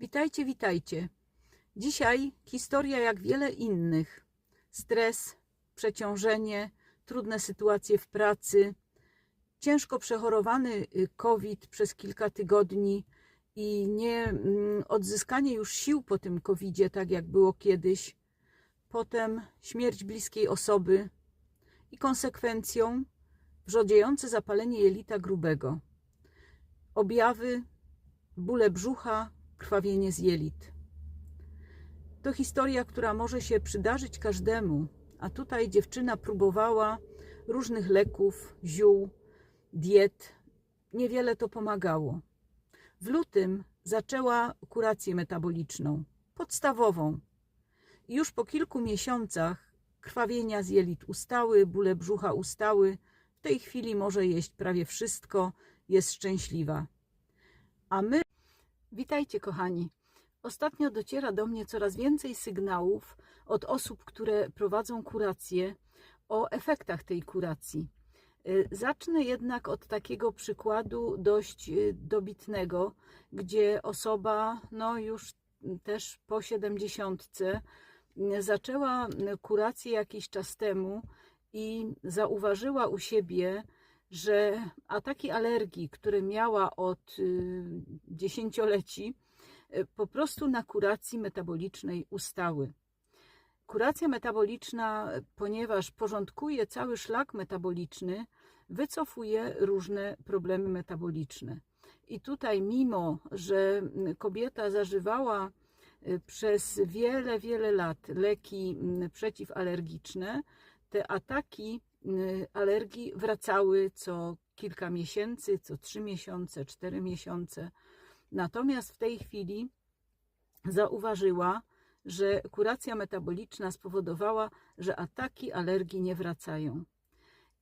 Witajcie, witajcie. Dzisiaj historia jak wiele innych. Stres, przeciążenie, trudne sytuacje w pracy, ciężko przechorowany y, COVID przez kilka tygodni i nie mm, odzyskanie już sił po tym COVIDzie, tak jak było kiedyś. Potem śmierć bliskiej osoby i konsekwencją wrzodziejące zapalenie jelita grubego. Objawy bóle brzucha, krwawienie z jelit. To historia, która może się przydarzyć każdemu, a tutaj dziewczyna próbowała różnych leków, ziół, diet. Niewiele to pomagało. W lutym zaczęła kurację metaboliczną, podstawową. I już po kilku miesiącach krwawienia z jelit ustały, bóle brzucha ustały. W tej chwili może jeść prawie wszystko, jest szczęśliwa. A my Witajcie, kochani. Ostatnio dociera do mnie coraz więcej sygnałów od osób, które prowadzą kurację, o efektach tej kuracji. Y, Zacznę jednak od takiego przykładu dość y, dobitnego, gdzie osoba, no już też po siedemdziesiątce, y, zaczęła kurację jakiś czas temu i zauważyła u siebie, że ataki alergii, które miała od y, dziesięcioleci, y, po prostu na kuracji metabolicznej ustały. Kuracja metaboliczna, ponieważ porządkuje cały szlak metaboliczny, wycofuje różne problemy metaboliczne. I tutaj, mimo że kobieta zażywała y, przez wiele, wiele lat leki przeciwalergiczne, te ataki y, alergii wracały co kilka miesięcy, co trzy miesiące, cztery miesiące. Natomiast w tej chwili zauważyła, że kuracja metaboliczna spowodowała, że ataki alergii nie wracają.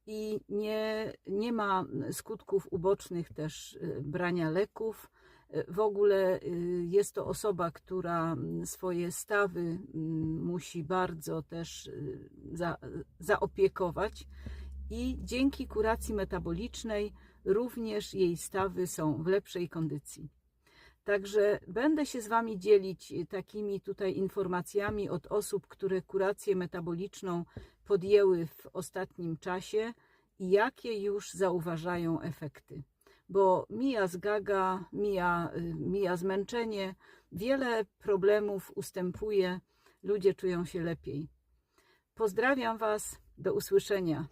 I nie, nie ma skutków ubocznych też y, brania leków. Y, W ogóle y, jest to osoba, która mm, swoje stawy mm, musi bardzo też y, za, zaopiekować i dzięki kuracji metabolicznej również jej stawy są w lepszej kondycji. Także będę się z Wami dzielić takimi tutaj informacjami od osób, które kurację metaboliczną podjęły w ostatnim czasie i jakie już zauważają efekty. Bo mija zgaga, mija, y, mija zmęczenie, wiele problemów ustępuje, ludzie czują się lepiej. Pozdrawiam Was, do usłyszenia.